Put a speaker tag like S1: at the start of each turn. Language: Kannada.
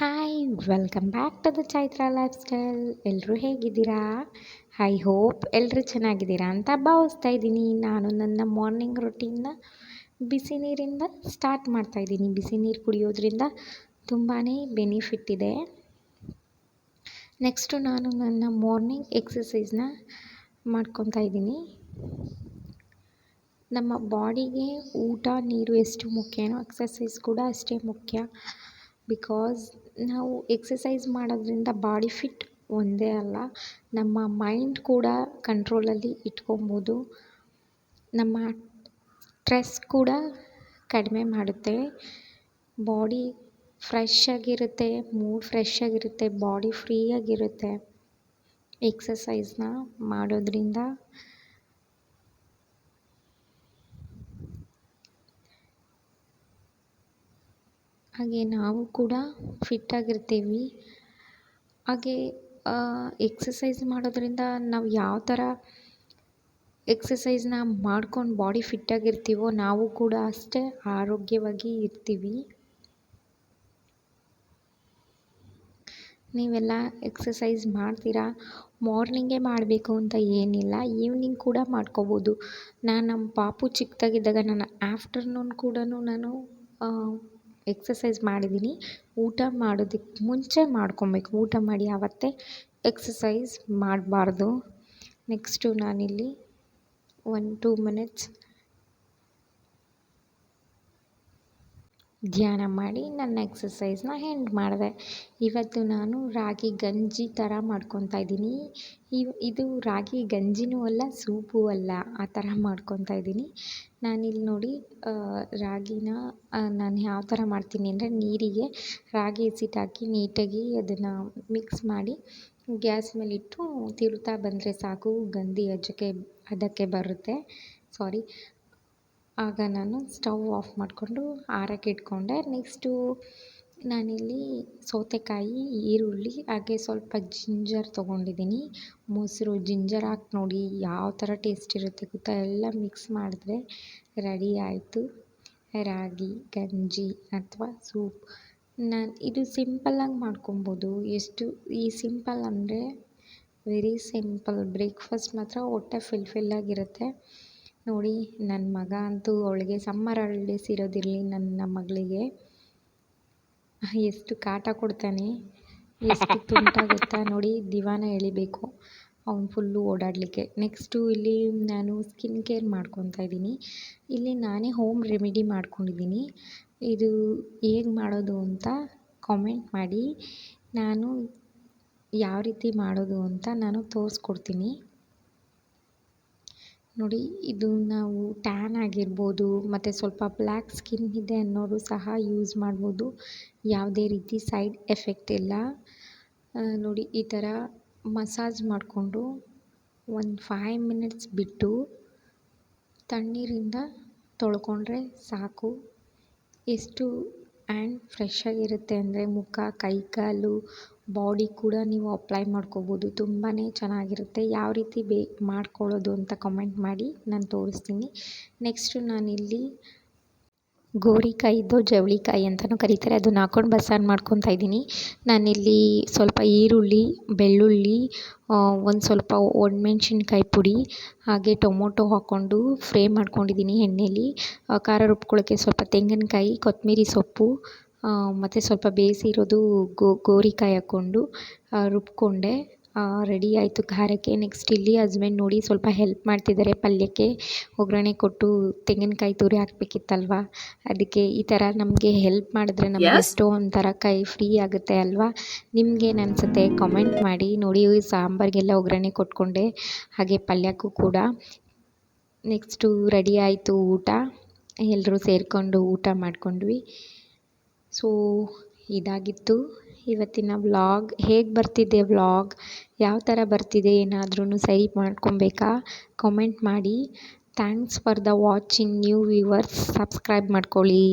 S1: Hi welcome back to the Chaitra lifestyle ಎಲ್ಲರೂ ಹೇಗಿದ್ದೀರಾ? ಐ ಹೋಪ್ ಎಲ್ಲರೂ ಚೆನ್ನಾಗಿದ್ದೀರಾ ಅಂತ ಭಾವಿಸ್ತಾ ಇದ್ದೀನಿ. ನಾನು ನನ್ನ ಮಾರ್ನಿಂಗ್ ರೊಟೀನ್ನ ಬಿಸಿ ನೀರಿಂದ ಸ್ಟಾರ್ಟ್ ಮಾಡ್ತಾ ಇದ್ದೀನಿ. ಬಿಸಿ ನೀರು ಕುಡಿಯೋದ್ರಿಂದ ತುಂಬಾ ಬೆನಿಫಿಟ್ ಇದೆ. ನೆಕ್ಸ್ಟು ನಾನು ನನ್ನ ಮಾರ್ನಿಂಗ್ ಎಕ್ಸಸೈಸ್ನ ಮಾಡ್ಕೊತಾ ಇದ್ದೀನಿ. ನಮ್ಮ ಬಾಡಿಗೆ ಊಟ, ನೀರು ಎಷ್ಟು ಮುಖ್ಯನೋ ಎಕ್ಸಸೈಸ್ ಕೂಡ ಅಷ್ಟೇ ಮುಖ್ಯ. ಬಿಕಾಸ್ ನಾವು ಎಕ್ಸಸೈಸ್ ಮಾಡೋದ್ರಿಂದ ಬಾಡಿ ಫಿಟ್ ಒಂದೇ ಅಲ್ಲ, ನಮ್ಮ ಮೈಂಡ್ ಕೂಡ ಕಂಟ್ರೋಲಲ್ಲಿ ಇಟ್ಕೊಬೋದು. ನಮ್ಮ ಸ್ಟ್ರೆಸ್ ಕೂಡ ಕಡಿಮೆ ಮಾಡುತ್ತೆ. ಬಾಡಿ ಫ್ರೆಶ್ ಆಗಿರುತ್ತೆ ಮೂಡ್ ಫ್ರೆಶ್ ಆಗಿರುತ್ತೆ ಬಾಡಿ ಫ್ರೀ ಆಗಿರುತ್ತೆ. ಎಕ್ಸಸೈಸ್ನ ಮಾಡೋದ್ರಿಂದ ಹಾಗೆ ನಾವು ಕೂಡ ಫಿಟ್ಟಾಗಿರ್ತೀವಿ ಹಾಗೆ ಎಕ್ಸಸೈಸ್ ಮಾಡೋದರಿಂದ ನಾವು ಯಾವ ಥರ ಎಕ್ಸಸೈಸ್ನ ಮಾಡ್ಕೊಂಡು ಬಾಡಿ ಫಿಟ್ಟಾಗಿರ್ತೀವೋ ನಾವು ಕೂಡ ಅಷ್ಟೇ ಆರೋಗ್ಯವಾಗಿ ಇರ್ತೀವಿ. ನೀವೆಲ್ಲ ಎಕ್ಸಸೈಸ್ ಮಾಡ್ತೀರಾ? ಮಾರ್ನಿಂಗೇ ಮಾಡಬೇಕು ಅಂತ ಏನಿಲ್ಲ ಈವ್ನಿಂಗ್ ಕೂಡ ಮಾಡ್ಕೋಬೋದು. ನಾನು ನಮ್ಮ ಪಾಪು ಚಿಕ್ಕದಾಗಿದ್ದಾಗ ನಾನು ಆಫ್ಟರ್ನೂನ್ ಕೂಡ ನಾನು ಎಕ್ಸಸೈಸ್ ಮಾಡಿದ್ದೀನಿ ಊಟ ಮಾಡೋದಕ್ಕೆ ಮುಂಚೆ ಮಾಡ್ಕೊಬೇಕು. ಊಟ ಮಾಡಿ ಆವತ್ತೇ ಎಕ್ಸಸೈಸ್ ಮಾಡಬಾರ್ದು. ನೆಕ್ಸ್ಟು ನಾನಿಲ್ಲಿ ಒನ್ ಟೂ ಮಿನಿಟ್ಸ್ ಧ್ಯಾನ ಮಾಡಿ ನನ್ನ ಎಕ್ಸಸೈಸ್ನ ಎಂಡ್ ಮಾಡಿದೆ. ಇವತ್ತು ನಾನು ರಾಗಿ ಗಂಜಿ ಥರ ಮಾಡ್ಕೊತಾ ಇದ್ದೀನಿ. ಇದು ರಾಗಿ ಗಂಜಿನೂ ಅಲ್ಲ, ಸೂಪು ಅಲ್ಲ, ಆ ಥರ ಮಾಡ್ಕೊತಾ ಇದ್ದೀನಿ. ನಾನಿಲ್ಲಿ ನೋಡಿ ರಾಗಿನ ನಾನು ಯಾವ ಥರ ಮಾಡ್ತೀನಿ ಅಂದರೆ ನೀರಿಗೆ ರಾಗಿ ಹಸಿಟ್ಟು ನೀಟಾಗಿ ಅದನ್ನು ಮಿಕ್ಸ್ ಮಾಡಿ ಗ್ಯಾಸ್ ಮೇಲಿಟ್ಟು ತಿರುತ್ತಾ ಬಂದರೆ ಸಾಕು, ಗಂಧಿ ಅಜ್ಜಕ್ಕೆ ಅದಕ್ಕೆ ಬರುತ್ತೆ. ಸಾರಿ ಆಗ ನಾನು ಸ್ಟವ್ ಆಫ್ ಮಾಡಿಕೊಂಡು ಆರಕ್ಕೆ ಇಟ್ಕೊಂಡೆ. ನೆಕ್ಸ್ಟು ನಾನಿಲ್ಲಿ ಸೌತೆಕಾಯಿ, ಈರುಳ್ಳಿ, ಹಾಗೆ ಸ್ವಲ್ಪ ಜಿಂಜರ್ ತೊಗೊಂಡಿದ್ದೀನಿ. ಮೊಸರು, ಜಿಂಜರ್ ಹಾಕಿ ನೋಡಿ ಯಾವ ಥರ ಟೇಸ್ಟ್ ಇರುತ್ತೆ ಗೊತ್ತಾ? ಎಲ್ಲ ಮಿಕ್ಸ್ ಮಾಡಿದ್ರೆ ರೆಡಿ ಆಯಿತು. ರಾಗಿ, ಗಂಜಿ ಅಥವಾ ಸೂಪ್ ನಾನು ಇದು ಸಿಂಪಲ್ಲಾಗಿ ಮಾಡ್ಕೊಬೋದು. ಎಷ್ಟು ಈ ಸಿಂಪಲ್ ಅಂದರೆ ವೆರಿ ಸಿಂಪಲ್ ಬ್ರೇಕ್ಫಾಸ್ಟ್ ಮಾತ್ರ ಹೊಟ್ಟೆ ಫಿಲ್ ಫಿಲ್ಲಾಗಿರುತ್ತೆ ನೋಡಿ ನನ್ನ ಮಗ ಅಂತೂ ಅವಳಿಗೆ ಸಮ್ಮರ್ ಹಾಲಿಡೇಸ್ ಇರೋದಿರಲಿ ನನ್ನ ಮಗಳಿಗೆ. ಎಷ್ಟು ಕಾಟ ಕೊಡ್ತಾನೆ, ಎಷ್ಟು ತುಂಟ ಗೊತ್ತಾ ನೋಡಿ ದಿವಾನ ಎಳಿಬೇಕು ಅವ್ನು ಫುಲ್ಲು ಓಡಾಡಲಿಕ್ಕೆ. ನೆಕ್ಸ್ಟು ಇಲ್ಲಿ ನಾನು ಸ್ಕಿನ್ ಕೇರ್ ಮಾಡ್ಕೊತಾ ಇದ್ದೀನಿ. ಇಲ್ಲಿ ನಾನೇ ಹೋಮ್ ರೆಮಿಡಿ ಮಾಡ್ಕೊಂಡಿದ್ದೀನಿ. ಇದು ಹೇಗೆ ಮಾಡೋದು ಅಂತ ಕಾಮೆಂಟ್ ಮಾಡಿ. ನಾನು ಯಾವ ರೀತಿ ಮಾಡೋದು ಅಂತ ನಾನು ತೋರಿಸ್ಕೊಡ್ತೀನಿ. ನೋಡಿ, ಇದು ನಾವು ಟ್ಯಾನ್ ಆಗಿರ್ಬೋದು, ಮತ್ತು ಸ್ವಲ್ಪ ಬ್ಲ್ಯಾಕ್ ಸ್ಕಿನ್ ಇದೆ ಅನ್ನೋರು ಸಹ ಯೂಸ್ ಮಾಡ್ಬೋದು. ಯಾವುದೇ ರೀತಿ ಸೈಡ್ ಎಫೆಕ್ಟ್ ಇಲ್ಲ. ನೋಡಿ, ಈ ಥರ ಮಸಾಜ್ ಮಾಡಿಕೊಂಡು ಒಂದು ಫೈವ್ ಮಿನಿಟ್ಸ್ ಬಿಟ್ಟು ತಣ್ಣೀರಿಂದ ತೊಳ್ಕೊಂಡ್ರೆ ಸಾಕು. ಎಷ್ಟು ಆ್ಯಂಡ್ ಫ್ರೆಶ್ ಆಗಿರುತ್ತೆ ಅಂದರೆ ಮುಖ, ಕೈ, ಕಾಲು ಬಾಡಿ ಕೂಡ ನೀವು ಅಪ್ಲೈ ಮಾಡ್ಕೋಬೋದು. ತುಂಬಾ ಚೆನ್ನಾಗಿರುತ್ತೆ. ಯಾವ ರೀತಿ ಬೇ, ಮಾಡ್ಕೊಳ್ಳೋದು ಅಂತ ಕಮೆಂಟ್ ಮಾಡಿ, ನಾನು ತೋರಿಸ್ತೀನಿ. ನೆಕ್ಸ್ಟು ನಾನಿಲ್ಲಿ ಗೋರಿಕಾಯಿದ್ದು ಜವಳಿಕಾಯಿ ಅಂತಲೂ ಕರೀತಾರೆ. ಅದನ್ನ ಹಾಕೊಂಡು ಬಸ್ಸಾರು ಮಾಡ್ಕೊತಾ ಇದ್ದೀನಿ. ನಾನಿಲ್ಲಿ ಸ್ವಲ್ಪ ಈರುಳ್ಳಿ, ಬೆಳ್ಳುಳ್ಳಿ ಒಂದು ಸ್ವಲ್ಪ ಒಣಮೆಣ್ಸಿನ್ಕಾಯಿ ಪುಡಿ, ಹಾಗೆ ಟೊಮೊಟೊ ಹಾಕ್ಕೊಂಡು ಫ್ರೈ ಮಾಡ್ಕೊಂಡಿದ್ದೀನಿ ಎಣ್ಣೆಲಿ. ಖಾರ ರುಬ್ಕೊಳ್ಳೋಕ್ಕೆ ಸ್ವಲ್ಪ ತೆಂಗಿನಕಾಯಿ ಕೊತ್ತಂಬರಿ ಸೊಪ್ಪು ಮತ್ತು ಸ್ವಲ್ಪ ಬೇಯಿಸಿರೋದು ಗೋರಿಕಾಯಿ ಹಾಕ್ಕೊಂಡು ರುಬ್ಕೊಂಡೆ. ರೆಡಿ ಆಯಿತು. ಖಾರಕ್ಕೆ ನೆಕ್ಸ್ಟ್ ಇಲ್ಲಿ ಹಸ್ಬೆಂಡ್ ನೋಡಿ ಸ್ವಲ್ಪ ಹೆಲ್ಪ್ ಮಾಡ್ತಿದ್ದಾರೆ ಪಲ್ಯಕ್ಕೆ. ಒಗ್ಗರಣೆ ಕೊಟ್ಟು ತೆಂಗಿನಕಾಯಿ ತುರಿ ಹಾಕ್ಬೇಕಿತ್ತಲ್ವ? ಅದಕ್ಕೆ ಈ ಥರ ನಮಗೆ ಹೆಲ್ಪ್ ಮಾಡಿದ್ರೆ ನಮಗೆ ಎಷ್ಟೋ ಒಂಥರ ಕೈ ಫ್ರೀ ಆಗುತ್ತೆ ಅಲ್ವಾ? ನಿಮ್ಗೇನು ಅನಿಸುತ್ತೆ ಕಾಮೆಂಟ್ ಮಾಡಿ. ನೋಡಿ ಸಾಂಬಾರಿಗೆಲ್ಲ ಒಗ್ಗರಣೆ ಕೊಟ್ಕೊಂಡೆ. ಹಾಗೆ ಪಲ್ಯಕ್ಕೂ ಕೂಡ. ನೆಕ್ಸ್ಟು ರೆಡಿ ಆಯಿತು ಊಟ. ಎಲ್ಲರೂ ಸೇರಿಕೊಂಡು ಊಟ ಮಾಡ್ಕೊಂಡ್ವಿ. ಸೊ, ಇದಾಗಿತ್ತು. ಇವತ್ತಿನ ವ್ಲಾಗ್, ಹೇಗೆ ಬರ್ತಿದೆ ವ್ಲಾಗ್? ಯಾವ ಥರ ಬರ್ತಿದೆ ಏನಾದ್ರೂ ಸರಿ ಮಾಡ್ಕೊಬೇಕಾ? ಕಮೆಂಟ್ ಮಾಡಿ. Thanks for the watching new viewers subscribe ಮಾಡ್ಕೊಳ್ಳಿ.